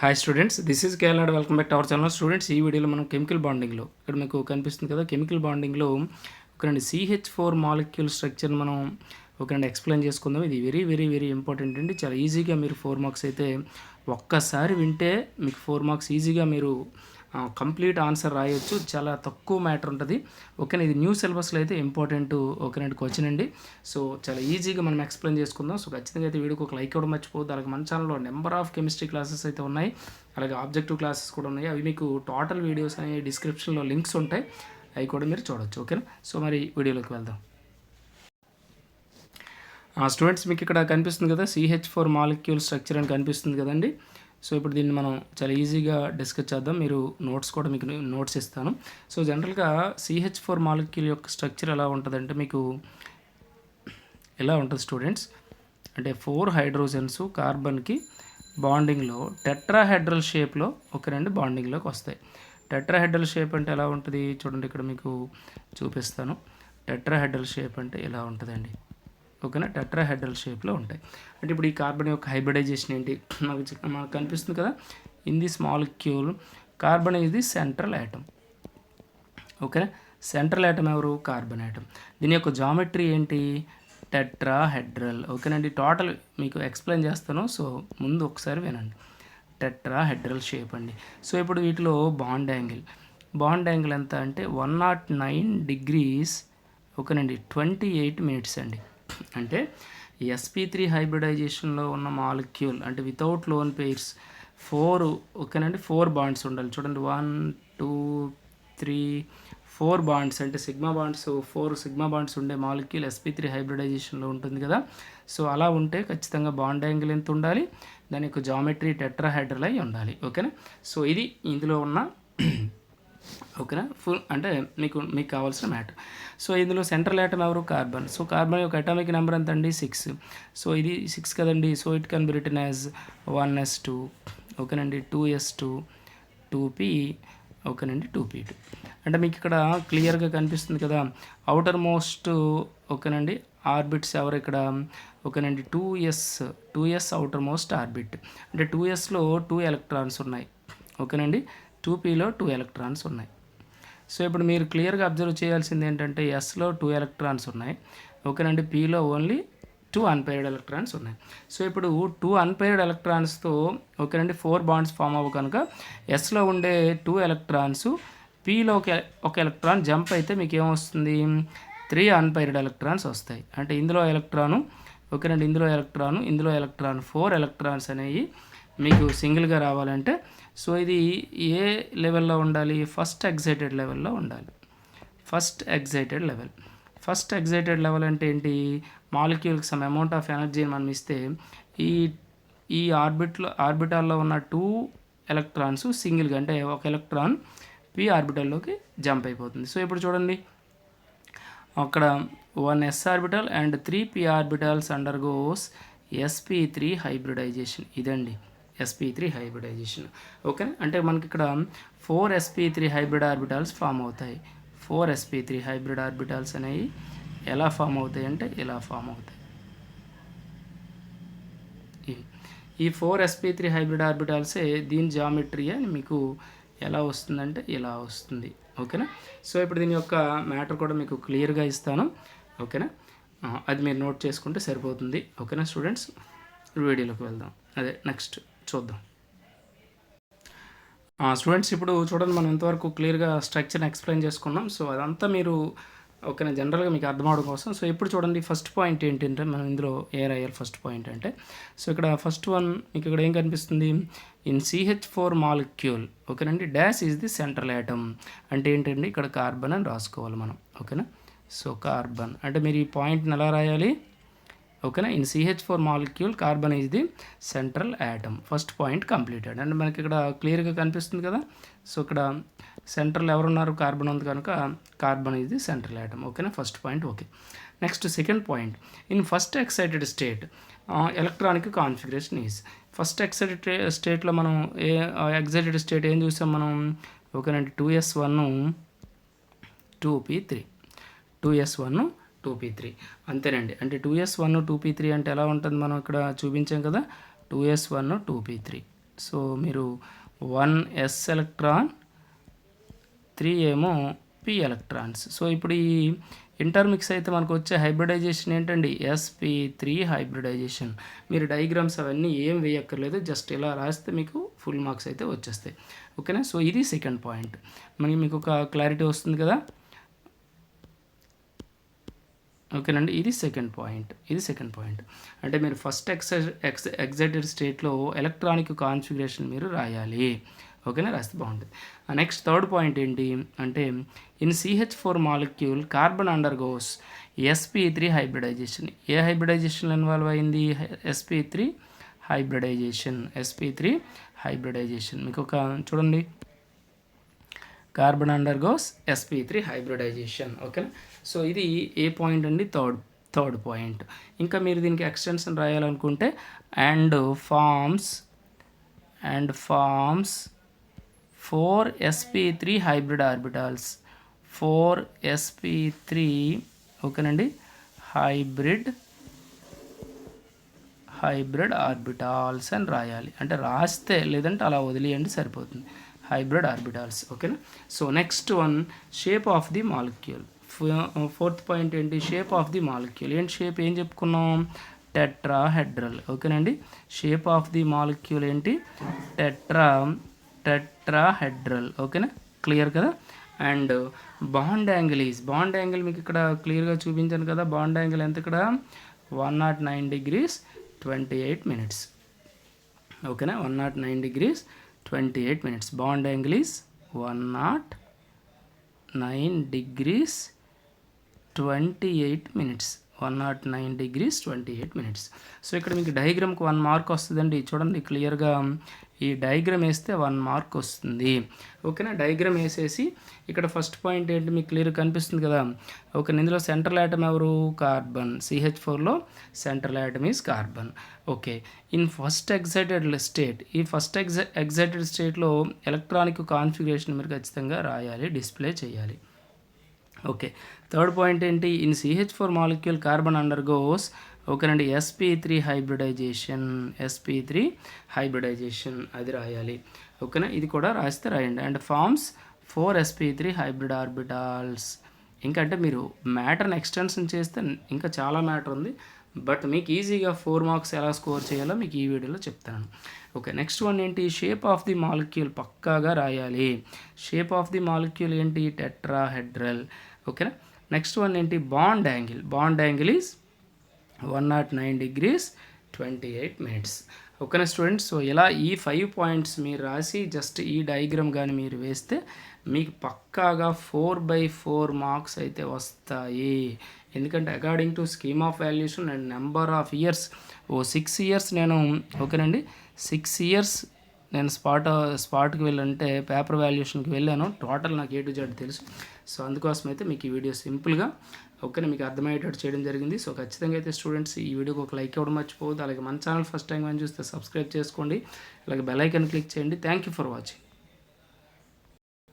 Hi students this is Kerala welcome back to our channel students ఈ వీడియోలో మనం chemical బాండింగ్లో ఇక్కడ మీకు కనిపిస్తుంది కదా కెమికల్ బాండింగ్లో ఒక రెండు సిహెచ్ ఫోర్ మాలిక్యూల్ స్ట్రక్చర్ మనం ఒక రెండు ఎక్స్ప్లెయిన్ చేసుకుందాం. ఇది వెరీ వెరీ వెరీ ఇంపార్టెంట్ అండి. చాలా ఈజీగా మీరు ఫోర్ మార్క్స్ అయితే ఒక్కసారి వింటే మీకు ఫోర్ మార్క్స్ ఈజీగా మీరు కంప్లీట్ ఆన్సర్ రాయొచ్చు. చాలా తక్కువ మ్యాటర్ ఉంటుంది. ఓకేనా ఇది న్యూ సిలబస్లో అయితే ఇంపార్టెంట్ ఓకేనండి క్వశ్చన్ అండి. సో చాలా ఈజీగా మనం ఎక్స్ప్లెయిన్ చేసుకుందాం. సో ఖచ్చితంగా అయితే వీడియోకి ఒక లైక్ ఇవ్వడం మర్చిపోవద్దు. అలాగే మన ఛానల్లో నెంబర్ ఆఫ్ కెమిస్ట్రీ క్లాసెస్ అయితే ఉన్నాయి. అలాగే ఆబ్జెక్టివ్ క్లాసెస్ కూడా ఉన్నాయి. అవి మీకు టోటల్ వీడియోస్ అనే డిస్క్రిప్షన్లో లింక్స్ ఉంటాయి. అవి కూడా మీరు చూడొచ్చు. ఓకేనా? సో మరి వీడియోలోకి వెళ్దాం. స్టూడెంట్స్ మీకు ఇక్కడ కనిపిస్తుంది కదా? సిహెచ్ ఫోర్ మాలిక్యూల్ స్ట్రక్చర్ అని కనిపిస్తుంది కదండి. సో ఇప్పుడు దీన్ని మనం చాలా ఈజీగా డిస్కస్ చేద్దాం. మీరు నోట్స్ కూడా మీకు నోట్స్ ఇస్తాను. సో జనరల్గా సిహెచ్ ఫోర్ మాలిక్యూల్ యొక్క స్ట్రక్చర్ ఎలా ఉంటుందంటే మీకు ఎలా ఉంటుంది స్టూడెంట్స్? అంటే ఫోర్ హైడ్రోజన్స్ కార్బన్కి బాండింగ్లో టెట్రాహెడ్రల్ షేప్లో ఒక రెండు బాండింగ్లోకి వస్తాయి. టెట్రాహెడ్రల్ షేప్ అంటే ఎలా ఉంటుంది? చూడండి ఇక్కడ మీకు చూపిస్తాను. టెట్రాహెడ్రల్ షేప్ అంటే ఎలా ఉంటుందండి? ఓకేనా టెట్రాహెడ్రల్ షేప్లో ఉంటాయి. అంటే ఇప్పుడు ఈ కార్బన్ యొక్క హైబ్రిడైజేషన్ ఏంటి? మనకు మనకు కనిపిస్తుంది కదా? ఇన్ దిస్ మాలిక్యూల్ కార్బన్ ఇది సెంట్రల్ యాటమ్ ఓకేనా? సెంట్రల్ యాటమ్ ఎవరు? కార్బన్ యాటమ్ దీని యొక్క జామెట్రీ ఏంటి? టెట్రాహెడ్రల్. ఓకేనండి టోటల్ మీకు ఎక్స్ప్లెయిన్ చేస్తాను. సో ముందు ఒకసారి వినండి. టెట్రాహెడ్రల్ షేప్ అండి. సో ఇప్పుడు వీటిలో బాండ్ యాంగిల్. బాండ్ యాంగిల్ ఎంత అంటే వన్ నాట్ నైన్ డిగ్రీస్. ఓకేనండి ట్వంటీ ఎయిట్ మినిట్స్ అండి. అంటే ఎస్పీ త్రీ హైబ్రిడైజేషన్లో ఉన్న మాలిక్యూల్ అంటే వితౌట్ లోన్ పెయిర్స్ ఫోర్ ఓకేనండి? ఫోర్ బాండ్స్ ఉండాలి. చూడండి one two three four bonds అంటే sigma bonds four sigma bonds ఉండే మాలిక్యూల్ ఎస్పీ త్రీ హైబ్రిడైజేషన్లో ఉంటుంది కదా? సో అలా ఉంటే ఖచ్చితంగా బాండ్ యాంగిల్ ఎంత ఉండాలి? దాని యొక్క జామెట్రీ టెట్రాహైడ్రల్ అయి ఉండాలి. ఓకేనా? సో ఇది ఇందులో ఉన్న ఓకేనా? ఫుల్ అంటే మీకు మీకు కావాల్సిన మ్యాటర్ సో ఇందులో సెంట్రల్ యాటమ్ ఎవరు? కార్బన్. సో కార్బన్ యొక్క అటామిక్ నెంబర్ ఎంత అండి? సిక్స్ సో ఇది సిక్స్ కదండి. So it can be written as one S two ఓకేనండి? Two S two two P ఓకేనండి? టూ పీ టూ అంటే మీకు ఇక్కడ క్లియర్గా కనిపిస్తుంది కదా. అవుటర్ మోస్ట్ ఓకేనండి? ఆర్బిట్స్ ఎవరు ఇక్కడ? ఓకేనండి? Two S two S outermost orbit అంటే టూ ఎస్లో టూ ఎలక్ట్రాన్స్ ఉన్నాయి. ఓకేనండి? టూ పీలో టూ ఎలక్ట్రాన్స్ ఉన్నాయి. సో ఇప్పుడు మీరు క్లియర్గా అబ్జర్వ్ చేయాల్సింది ఏంటంటే ఎస్లో టూ ఎలక్ట్రాన్స్ ఉన్నాయి. ఓకేనండి పీలో ఓన్లీ టూ అన్పైర్డ్ ఎలక్ట్రాన్స్ ఉన్నాయి. సో ఇప్పుడు టూ అన్పైర్డ్ ఎలక్ట్రాన్స్తో ఓకేనండి ఫోర్ బాండ్స్ ఫామ్ అవ్వ కనుక ఎస్లో ఉండే టూ ఎలక్ట్రాన్స్ పీలో ఒక ఒక ఎలక్ట్రాన్ జంప్ అయితే మీకు ఏమొస్తుంది త్రీ అన్పైర్డ్ ఎలక్ట్రాన్స్ వస్తాయి. అంటే ఇందులో ఎలక్ట్రాను ఓకేనండి ఇందులో ఎలక్ట్రాను ఇందులో ఎలక్ట్రాన్ ఫోర్ ఎలక్ట్రాన్స్ అనేవి మీకు సింగిల్గా రావాలంటే సో ఇది ఏ లెవెల్లో ఉండాలి? ఫస్ట్ ఎగ్జైటెడ్ లెవెల్లో ఉండాలి. First excited level. First excited level అంటే ఏంటి? మాలిక్యూల్కి సమ్ అమౌంట్ ఆఫ్ ఎనర్జీని మనం ఇస్తే ఈ ఈ ఆర్బిట్లో ఆర్బిటాల్లో ఉన్న టూ ఎలక్ట్రాన్స్ సింగిల్గా అంటే ఒక ఎలక్ట్రాన్ పి ఆర్బిటల్లోకి జంప్ అయిపోతుంది. సో ఇప్పుడు చూడండి. అక్కడ one S orbital and three P orbitals undergoes S P three hybridization. ఇదండి. S P three hybridization okay అంటే మనకి ఇక్కడ four S P three hybrid orbitals form అవుతాయి. Four S P three hybrid orbitals అనేవి ఎలా ఫామ్ అవుతాయి అంటే ఇలా ఫామ్ అవుతాయి. ఈ four S P three hybrid ఆర్బిటాల్సే దీని జామెట్రీ అని మీకు ఎలా వస్తుందంటే ఇలా వస్తుంది. ఓకేనా సో ఇప్పుడు దీని యొక్క మ్యాటర్ కూడా మీకు క్లియర్గా ఇస్తాను. ఓకేనా అది మీరు నోట్ చేసుకుంటే సరిపోతుంది. ఓకేనా స్టూడెంట్స్ వీడియోలోకి వెళ్దాం. అదే నెక్స్ట్ చూద్దాం. స్టూడెంట్స్ ఇప్పుడు చూడండి మనం ఇంతవరకు క్లియర్గా స్ట్రక్చర్ని ఎక్స్ప్లెయిన్ చేసుకున్నాం. సో అదంతా మీరు ఓకేనా జనరల్గా మీకు అర్థం అవడం కోసం. సో ఇప్పుడు చూడండి ఫస్ట్ పాయింట్ ఏంటంటే మనం ఇందులో ఏ రాయాలి ఫస్ట్ పాయింట్ అంటే. సో ఇక్కడ ఫస్ట్ వన్ మీకు ఇక్కడ ఏం కనిపిస్తుంది? ఇన్ సిహెచ్ ఫోర్ మాలిక్యూల్ ఓకేనండి dash is the central atom అంటే ఏంటండి ఇక్కడ కార్బన్ అని రాసుకోవాలి మనం ఓకేనా సో కార్బన్ అంటే మీరు ఈ పాయింట్ని ఎలా రాయాలి? ఓకేనా? In CH four molecule carbon is the central atom first point completed and మనకి ఇక్కడ క్లియర్గా కనిపిస్తుంది కదా? సో ఇక్కడ సెంట్రల్ ఎవరున్నారు? కార్బన్ ఉంది కనుక carbon is the central atom ఓకేనా first point okay next second point in first excited state electronic configuration is first excited స్టేట్లో మనం ఏ ఎగ్జైటెడ్ స్టేట్ ఏం చూసాం మనం? ఓకేనండి two S one two P three two S one two P three. అంతేనండి. అంటే two S one two P three అంటే ఎలా ఉంటుంది మనం ఇక్కడ చూపించాం కదా? Two S one two P three. So మీరు వన్ ఎస్ ఎలక్ట్రాన్ త్రీ ఏమో పి ఎలక్ట్రాన్స్. సో ఇప్పుడు ఈ ఇంటర్మిక్స్ అయితే మనకు వచ్చే హైబ్రిడైజేషన్ ఏంటండి? S P three hybridization. మీరు డయాగ్రామ్స్ అవన్నీ ఏం వేయక్కర్లేదు జస్ట్ ఇలా రాస్తే మీకు ఫుల్ మార్క్స్ అయితే వచ్చేస్తాయి. ఓకేనా? సో ఇది సెకండ్ పాయింట్. మనకి మీకు ఒక క్లారిటీ వస్తుంది కదా? ఓకేనండి. ఇది సెకండ్ పాయింట్ ఇది సెకండ్ పాయింట్ అంటే మీరు ఫస్ట్ ఎక్స ఎక్స్ ఎగ్జైటెడ్ స్టేట్లో ఎలక్ట్రానిక్ కాన్ఫిగరేషన్ మీరు రాయాలి. ఓకేనా? రాస్తే బాగుంటుంది. నెక్స్ట్ థర్డ్ పాయింట్ ఏంటి? అంటే in CH four molecule carbon undergoes S P three hybridization A hybridization involve అయింది? S P three hybridization S P three hybridization మీకు ఒక చూడండి. Carbon undergoes S P three hybridization ఓకేనా? సో ఇది ఏ point అండి? థర్డ్ థర్డ్ పాయింట్ ఇంకా మీరు దీనికి extension రాయాలనుకుంటే and forms and forms four S P three hybrid orbitals four S P three ఓకేనండి? హైబ్రిడ్ హైబ్రిడ్ ఆర్బిటాల్స్ అని రాయాలి. అంటే రాస్తే లేదంటే అలా వదిలేయండి సరిపోతుంది. హైబ్రిడ్ ఆర్బిటాల్స్ ఓకేనా? So next one shape of the molecule fourth point ఏంటి? షేప్ ఆఫ్ ది మాలిక్యూల్ ఏంటి షేప్ ఏం చెప్పుకున్నాం? టెట్రా హెడ్రల్ ఓకేనండి షేప్ ఆఫ్ ది మాలిక్యూల్ ఏంటి? టెట్రా టెట్రా హెడ్రల్ ఓకేనా క్లియర్ కదా? And bond angle is bond angle మీకు ఇక్కడ క్లియర్గా చూపించాను కదా? బాండ్ యాంగిల్ ఎంత ఇక్కడ? One nought nine degrees twenty eight minutes ఓకేనా one nought nine degrees twenty eight minutes bond angle is one nought nine degrees twenty eight minutes. One nought nine degrees twenty eight minutes. So ఇక్కడ మీకు డయాగ్రామ్కి one mark వస్తుందండి. చూడండి క్లియర్గా ఈ diagram వేస్తే one mark వస్తుంది. ఓకేనా? డయాగ్రామ్ వేసేసి ఇక్కడ ఫస్ట్ పాయింట్ ఏంటి మీకు క్లియర్ కనిపిస్తుంది కదా? ఓకే ఇందులో సెంట్రల్ ఆటమ్ ఎవరు? కార్బన్. సిహెచ్ ఫోర్లో central atom is carbon. Okay in first excited state ఈ ఫస్ట్ ఎగ్జ ఎగ్జైటెడ్ స్టేట్లో ఎలక్ట్రానిక్ కాన్ఫిగరేషన్ మీరు ఖచ్చితంగా రాయాలి డిస్ప్లే చేయాలి. ఓకే. థర్డ్ పాయింట్ ఏంటి? In CH four molecule carbon undergoes ఓకేనండి S P three hybridization S P three hybridization అది రాయాలి. ఓకేనా? ఇది కూడా రాస్తే రాయండి. And forms four S P three hybrid orbitals. ఇంకా అంటే మీరు మ్యాటర్ని ఎక్స్టెన్షన్ చేస్తే ఇంకా చాలా మ్యాటర్ ఉంది. బట్ మీకు ఈజీగా ఫోర్ మార్క్స్ ఎలా స్కోర్ చేయాలో మీకు ఈ వీడియోలో చెప్తాను. ఓకే నెక్స్ట్ వన్ ఏంటి? షేప్ ఆఫ్ ది మాలిక్యూల్ పక్కాగా రాయాలి. షేప్ ఆఫ్ ది మాలిక్యూల్ ఏంటి? టెట్రా హెడ్రల్ ఓకేనా? నెక్స్ట్ వన్ ఏంటి? Bond angle bond angle is one nought nine degrees twenty eight minutes ఓకేనా స్టూడెంట్స్ సో ఇలా ఈ ఫైవ్ పాయింట్స్ మీరు రాసి జస్ట్ ఈ డయాగ్రామ్ కానీ మీరు వేస్తే మీకు పక్కాగా ఫోర్ బై ఫోర్ మార్క్స్ అయితే వస్తాయి. ఎందుకంటే according to scheme of valuation and number of years oh six years నేను ఓకేనండి సిక్స్ ఇయర్స్ నేను స్పాట్ స్పాట్కి వెళ్ళంటే పేపర్ వాల్యుయేషన్కి వెళ్ళాను. టోటల్ నాకు ఏ టు జెడ్ తెలుసు. సో అందుకోసం అయితే మీకు ఈ వీడియో సింపుల్గా ఓకేనా మీకు అర్థమయ్యేటట్టు చేయడం జరిగింది. సో ఖచ్చితంగా అయితే స్టూడెంట్స్ ఈ వీడియోకి ఒక లైక్ ఇవ్వడం మర్చిపోవద్దు. అలాగే మన ఛానల్ ఫస్ట్ టైం కానీ చూస్తే సబ్స్క్రైబ్ చేసుకోండి. అలాగే బెల్ ఐకన్ క్లిక్ చేయండి. Thank you for watching